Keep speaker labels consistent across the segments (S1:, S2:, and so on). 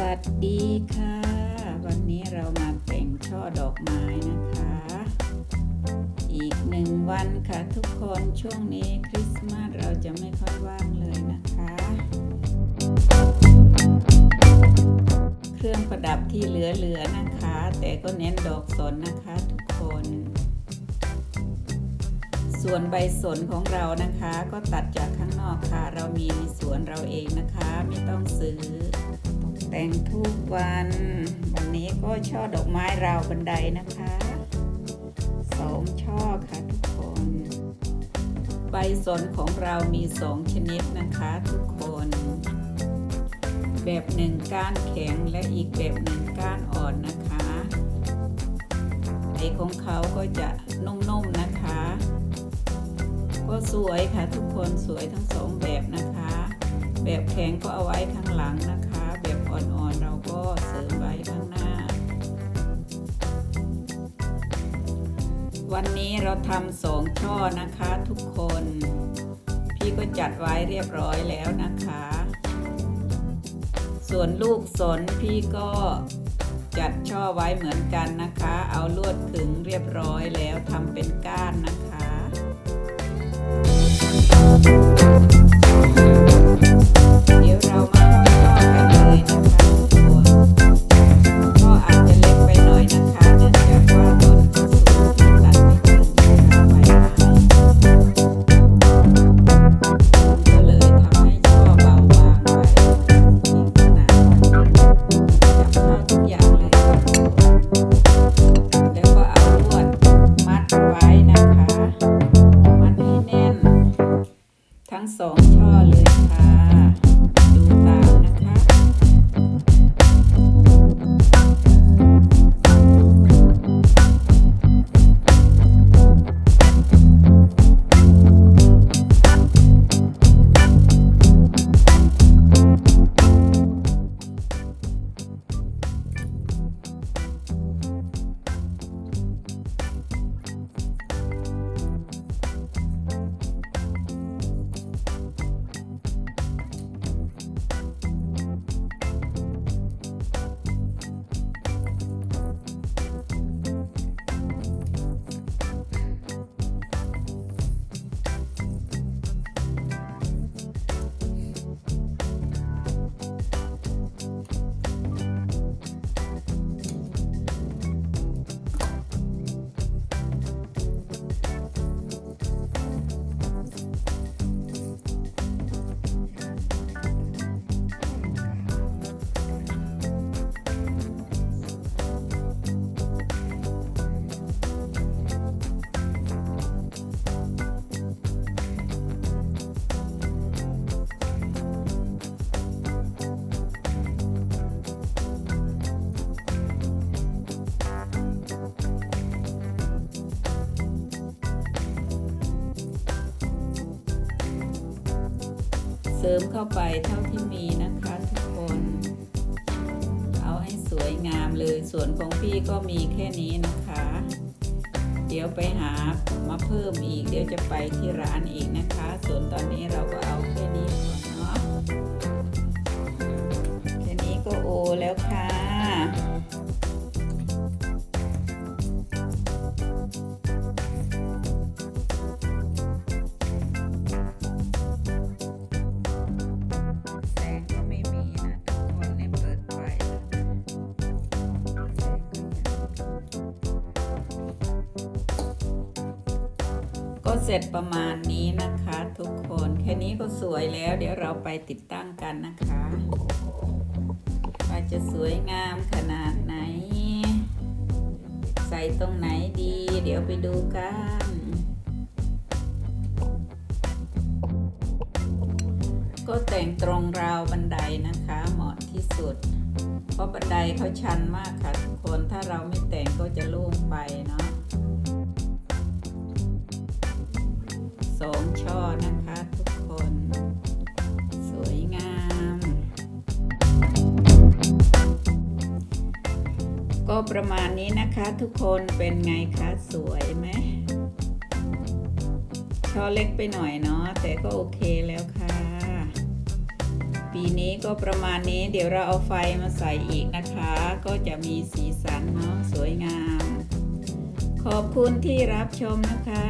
S1: วัสดีค่ะ วันนี้เรามาแต่งช่อดอกไม้นะคะ อีกหนึ่งวันค่ะทุกคนช่วงนี้คริสต์มาสเราจะไม่ค่อยว่างเลยนะคะ เครื่องประดับที่เหลือๆนะคะ แต่ก็เน้นดอกสนนะคะทุกคน ส่วนใบสนของเรานะคะ ก็ตัดจากข้างนอกค่ะ เรามีในสวนเราเองนะคะ ไม่ต้องซื้อ แต่งทุกวัน วันนี้ก็ช่อดอกไม้ราวบันไดนะคะสองช่อค่ะทุกคน ใบสนของเรามีสองชนิดนะคะทุกคน แบบหนึ่งก้านแข็งและอีกแบบหนึ่งก้านอ่อนนะคะใบของเขาก็จะนุ่มๆนะคะ ก็สวยค่ะทุกคนสวยทั้งสองแบบนะคะ แบบแข็งก็เอาไว้ข้างหลังนะคะ อ่อนๆเราก็เสริมไว้ข้างหน้า วันนี้เราทำสองช่อนะคะทุกคน พี่ก็จัดไว้เรียบร้อยแล้วนะคะ ส่วนลูกสนพี่ก็จัดช่อไว้เหมือนกันนะคะ เอาลวดขึงเรียบร้อยแล้วทำเป็นก้านนะคะเเสริมเข้าไปเท่าที่มีนะคะทุกคน เอาให้สวยงามเลยส่วนของพี่ก็มีแค่นี้นะคะ เดี๋ยวไปหามาเพิ่มอีก เดี๋ยวจะไปที่ร้านอีกนะคะ ส่วนตอนนี้เราก็เอาแค่นี้ก่อนเนาะแค่นี้ก็โอแล้วค่ะ ก็เสร็จประมาณนี้นะคะทุกคนแค่นี้ก็สวยแล้ว เดี๋ยวเราไปติดตั้งกันนะคะว่าจะสวยงามขนาดไหน ใส่ตรงไหนดี เดี๋ยวไปดูกันก็แต่งตรงราวบันไดนะคะ เหมาะที่สุด เพราะบันไดเขาชันมากค่ะทุกคนถ้าเราไม่แต่งก็จะล่งไปเนาะ สองช่อนะคะทุกคน สวยงาม ก็ประมาณนี้นะคะทุกคนเป็นไงคะสวยไหมช่อเล็กไปหน่อยเนาะแต่ก็โอเคแล้วค่ะ ปีนี้ก็ประมาณนี้เดี๋ยวเราเอาไฟมาใส่อีกนะคะ ก็จะมีสีสันเนาะสวยงาม ขอบคุณที่รับชมนะคะ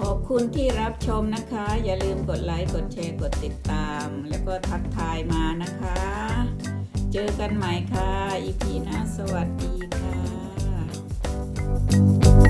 S1: ขอบคุณที่รับชมนะคะ อย่าลืมกดไลค์ กดแชร์ กดติดตาม แล้วก็ทักทายมานะคะ เจอกันใหม่ค่ะ อีพีหน้าสวัสดีค่ะ